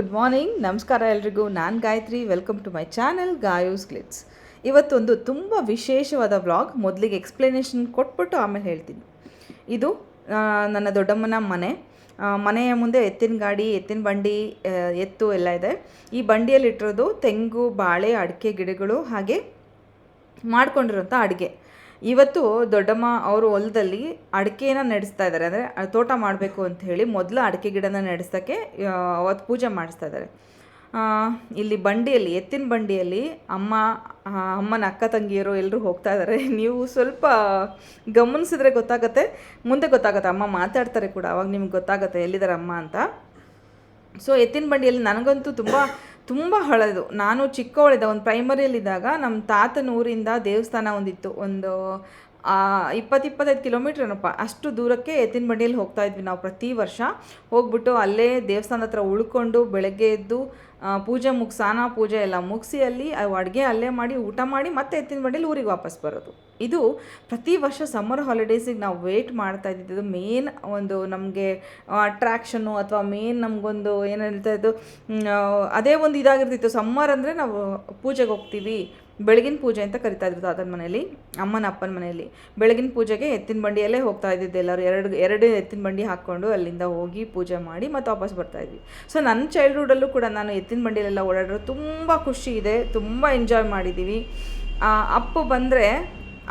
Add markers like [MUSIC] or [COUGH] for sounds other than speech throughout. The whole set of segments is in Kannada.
Good morning. ನಮಸ್ಕಾರ ಎಲ್ರಿಗೂ. ನಾನು Gayatri. Welcome to my channel Gayu's glitz ಇವತ್ತೊಂದು ತುಂಬ ವಿಶೇಷವಾದ ವ್ಲಾಗ್ ಮೊದಲಿಗೆ ಎಕ್ಸ್ಪ್ಲನೇಷನ್ ಕೊಟ್ಬಿಟ್ಟು ಆಮೇಲೆ ಹೇಳ್ತೀನಿ. ಇದು ನನ್ನ ದೊಡ್ಡಮ್ಮನ ಮನೆ. ಮನೆಯ ಮುಂದೆ ಎತ್ತಿನ ಗಾಡಿ, ಎತ್ತಿನ ಬಂಡಿ ಎತ್ತು ಎಲ್ಲ ಇದೆ. ಈ ಬಂಡಿಯಲ್ಲಿಟ್ಟಿರೋದು ತೆಂಗು, ಬಾಳೆ, ಅಡಿಕೆ ಗಿಡಗಳು ಹಾಗೆ ಮಾಡ್ಕೊಂಡಿರೋಂಥ ಅಡುಗೆ. ಇವತ್ತು ದೊಡ್ಡಮ್ಮ ಅವರು ಹೊಲದಲ್ಲಿ ಅಡಿಕೆನ ನಡೆಸ್ತಾ ಇದ್ದಾರೆ. ಅಂದರೆ ತೋಟ ಮಾಡಬೇಕು ಅಂತ ಹೇಳಿ ಮೊದಲು ಅಡಿಕೆ ಗಿಡನ ನಡೆಸೋಕ್ಕೆ ಅವತ್ತು ಪೂಜೆ ಮಾಡಿಸ್ತಾ ಇದ್ದಾರೆ. ಇಲ್ಲಿ ಬಂಡಿಯಲ್ಲಿ, ಎತ್ತಿನ ಬಂಡಿಯಲ್ಲಿ ಅಮ್ಮ ಅಮ್ಮನ ಅಕ್ಕ ತಂಗಿಯರು ಎಲ್ಲರೂ ಹೋಗ್ತಾ ಇದ್ದಾರೆ. ನೀವು ಸ್ವಲ್ಪ ಗಮನಿಸಿದ್ರೆ ಗೊತ್ತಾಗತ್ತೆ, ಮುಂದೆ ಗೊತ್ತಾಗತ್ತೆ. ಅಮ್ಮ ಮಾತಾಡ್ತಾರೆ ಕೂಡ, ಅವಾಗ ನಿಮ್ಗೆ ಗೊತ್ತಾಗತ್ತೆ, ಎಲ್ಲಿದ್ದಾರೆ ಅಮ್ಮ ಅಂತ. ಸೊ ಎತ್ತಿನ ಬಂಡಿಯಲ್ಲಿ ನನಗಂತೂ ತುಂಬ ತುಂಬ ಹಳೆದು. ನಾನು ಚಿಕ್ಕವಳಿದ್ದ ಒಂದು ಪ್ರೈಮರಿಯಲ್ಲಿದ್ದಾಗ ನಮ್ಮ ತಾತನ ಊರಿಂದ ದೇವಸ್ಥಾನ ಒಂದಿತ್ತು. ಒಂದು ಇಪ್ಪತ್ತು ಇಪ್ಪತ್ತೈದು ಕಿಲೋಮೀಟ್ರ್ ಏನಪ್ಪ, ಅಷ್ಟು ದೂರಕ್ಕೆ ಎತ್ತಿನ ಬಂಡಿಯಲ್ಲಿ ಹೋಗ್ತಾ ಇದ್ವಿ ನಾವು ಪ್ರತಿ ವರ್ಷ. ಹೋಗ್ಬಿಟ್ಟು ಅಲ್ಲೇ ದೇವಸ್ಥಾನದ ಹತ್ರ ಉಳ್ಕೊಂಡು ಬೆಳಗ್ಗೆ ಎದ್ದು ಪೂಜೆ ಮುಗಿಸಿ, ಸ್ನಾನ, ಪೂಜೆ ಎಲ್ಲ ಮುಗಿಸಿ ಅಲ್ಲಿ ಅಡುಗೆ ಅಲ್ಲೇ ಮಾಡಿ, ಊಟ ಮಾಡಿ ಮತ್ತೆ ಎತ್ತಿನ ಬಂಡಿಯಲ್ಲಿ ಊರಿಗೆ ವಾಪಸ್ ಬರೋದು. ಇದು ಪ್ರತಿ ವರ್ಷ ಸಮ್ಮರ್ ಹಾಲಿಡೇಸಿಗೆ ನಾವು ವೇಟ್ ಮಾಡ್ತಾ ಇದ್ದಿದ್ದು ಮೇನ್ ಒಂದು ನಮಗೆ ಅಟ್ರ್ಯಾಕ್ಷನ್ನು ಅಥವಾ ಮೇನ್ ನಮಗೊಂದು ಏನು ಹೇಳ್ತಾ ಇದ್ದು ಅದೇ ಒಂದು ಇದಾಗಿರ್ತಿತ್ತು. ಸಮ್ಮರ್ ಅಂದರೆ ನಾವು ಪೂಜೆಗೆ ಹೋಗ್ತೀವಿ. ಬೆಳಗಿನ ಪೂಜೆ ಅಂತ ಕರಿತಾ ಇದ್ರು ತಾತನ ಮನೆಯಲ್ಲಿ, ಅಮ್ಮನ ಅಪ್ಪನ ಮನೆಯಲ್ಲಿ. ಬೆಳಗಿನ ಪೂಜೆಗೆ ಎತ್ತಿನ ಬಂಡಿಯಲ್ಲೇ ಹೋಗ್ತಾ ಇದ್ದಿದ್ದು ಎಲ್ಲರೂ. ಎರಡು ಎರಡು ಎತ್ತಿನ ಬಂಡಿ ಹಾಕ್ಕೊಂಡು ಅಲ್ಲಿಂದ ಹೋಗಿ ಪೂಜೆ ಮಾಡಿ ಮತ್ತೆ ವಾಪಸ್ ಬರ್ತಾ ಇದ್ವಿ. ಸೊ ನನ್ನ ಚೈಲ್ಡ್ಹುಡಲ್ಲೂ ಕೂಡ ನಾನು ಎತ್ತಿನ ಬಂಡಿಯಲ್ಲೆಲ್ಲ ಓಡಾಡೋದು ತುಂಬ ಖುಷಿ ಇದೆ, ತುಂಬ ಎಂಜಾಯ್ ಮಾಡಿದ್ದೀವಿ. ಅಪ್ಪು ಬಂದರೆ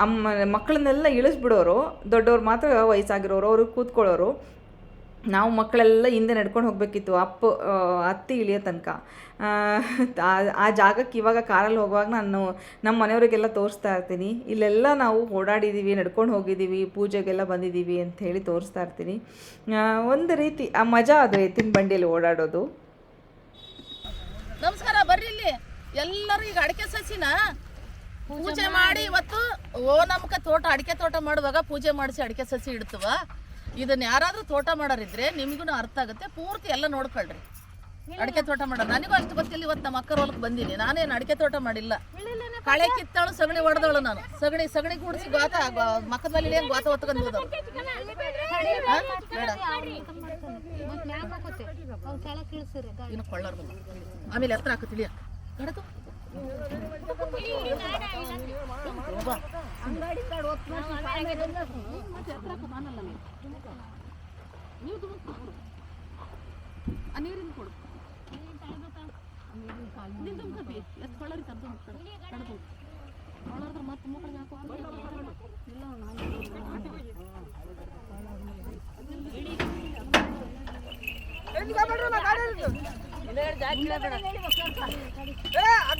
ಅಮ್ಮ ಮಕ್ಕಳನ್ನೆಲ್ಲ ಇಳಿಸ್ಬಿಡೋರು, ದೊಡ್ಡವ್ರು ಮಾತ್ರ ವಯಸ್ಸಾಗಿರೋರು ಅವರು ಕೂತ್ಕೊಳ್ಳೋರು. ನಾವು ಮಕ್ಕಳೆಲ್ಲ ಹಿಂದೆ ನಡ್ಕೊಂಡು ಹೋಗಬೇಕಿತ್ತು ಅಪ್ಪ ಅತ್ತಿ ಇಳಿಯೋ ತನಕ. ಆ, ಜಾಗಕ್ಕೆ ಇವಾಗ ಕಾರಲ್ಲಿ ಹೋಗುವಾಗ ನಾನು ನಮ್ಮ ಮನೆಯವರಿಗೆಲ್ಲ ತೋರಿಸ್ತಾ ಇರ್ತೀನಿ. ಇಲ್ಲೆಲ್ಲ ನಾವು ಓಡಾಡಿದ್ದೀವಿ ನಡ್ಕೊಂಡು ಹೋಗಿದ್ದೀವಿ ಪೂಜೆಗೆಲ್ಲ ಬಂದಿದ್ದೀವಿ ಅಂತ ಹೇಳಿ ತೋರಿಸ್ತಾ ಇರ್ತೀನಿ. ಒಂದು ರೀತಿ ಆ ಮಜಾ ಅದು ಎತ್ತಿನ ಬಂಡಿಯಲ್ಲಿ ಓಡಾಡೋದು. ನಮಸ್ಕಾರ ಬರ್ರಿ ಇಲ್ಲಿ. ಎಲ್ಲರೂ ಈಗ ಅಡಿಕೆ ಸಸಿನ ಪೂಜೆ ಮಾಡಿ ಇವತ್ತು ಓ ನಮ್ಕ ತೋಟ ಅಡಿಕೆ ತೋಟ ಮಾಡುವಾಗ ಪೂಜೆ ಮಾಡಿಸಿ ಅಡಿಕೆ ಸಸಿ ಇಡ್ತವ. ಇದನ್ನ ಯಾರಾದ್ರೂ ತೋಟ ಮಾಡೋರಿದ್ರೆ ನಿಮ್ಗೂ ಅರ್ಥ ಆಗುತ್ತೆ. ಪೂರ್ತಿ ಎಲ್ಲ ನೋಡ್ಕೊಳ್ರಿ. ಅಡಿಕೆ ತೋಟ ಮಾಡೋದು ನನಗೂ ಅಷ್ಟು ಗೊತ್ತಿಲ್ಲ ಇವತ್ತು ನಮ್ಮ ಅಕ್ಕರ ಹೊಲಕ್ಕೆ ಬಂದೀನಿ. ನಾನೇನು ಅಡಿಕೆ ತೋಟ ಮಾಡಿಲ್ಲ. ಕಳೆ ಕಿತ್ತಾಳು ಸಗಣಿ ಹೊಡೆದವಳು ನಾನು. ಸಗಣಿ ಸಗಣಿ ಕೂಡಿಸಿ ಗಾತ ಮಕ್ಕದ ಮೇಲೆ ಏನು ಗಾತ ಹೊತ್ಕೊಂಡು ಹೋದಳು ಬೇಡ. ಇನ್ನು ಕೊಳ್ಳೋರ್ದು ಆಮೇಲೆ ಎತ್ತರ ಹಾಕುತ್ತಿಳಿಯ ನೀರಿನ ಕೊಡು ನೀನ್ ತುಂಬ್ಕಪ್ಪಿ. ಎತ್ತ್ ಕೊಳ್ಳೋರಿ ಕರ್ದು ಹೋಗ್ತಾರೆ. ಕಡ್ದು. ಕೊಳ್ಳೋರ್ದ್ರ ಮತ್ತೆ ಮುಕ್ಕಳಿಗೆ ಹಾಕು. ಇಲ್ಲ, ನಾನು ಯಾರ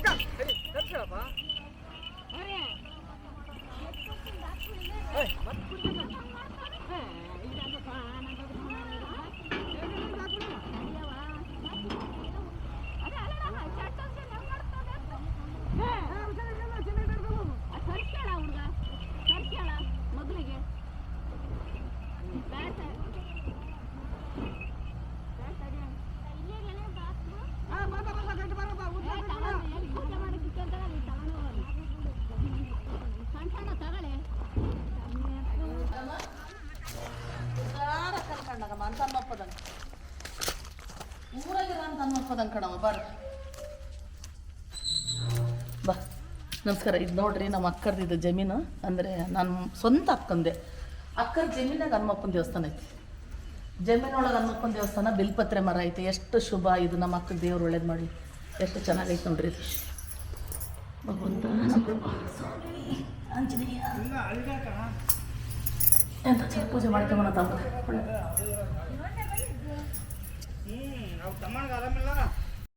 ಅಂತ ಅನ್ನಪ್ಪದಂಗ ಕಣವ ಬರ್ರಿ ಬಾ, ನಮಸ್ಕಾರ. ಇದು ನೋಡ್ರಿ ನಮ್ಮ ಅಕ್ಕರ್ದು ಇದು ಜಮೀನು. ಅಂದರೆ ನಾನು ಸ್ವಂತ ಅಕ್ಕಂದೆ. ಅಕ್ಕರ ಜಮೀನಾಗ ಹನುಮಪ್ಪನ ದೇವಸ್ಥಾನ ಐತಿ. ಜಮೀನೊಳಗೆ ಹನುಮಪ್ಪನ ದೇವಸ್ಥಾನ, ಬಿಲ್ಪತ್ರೆ ಮರ ಐತಿ. ಎಷ್ಟು ಶುಭ ಇದು ನಮ್ಮ ಅಕ್ಕ ದೇವ್ರು ಒಳ್ಳೇದು ಮಾಡಿ ಎಷ್ಟು ಚೆನ್ನಾಗೈತೆ ನೋಡ್ರಿ ಇದು. ಭಗವಂತ ಆಂಜನೇಯ. ಎಂತ ಚೆನ್ನಾಗಿ ಪೂಜೆ ಮಾಡ್ತೇವೆ ತಮ್ಮ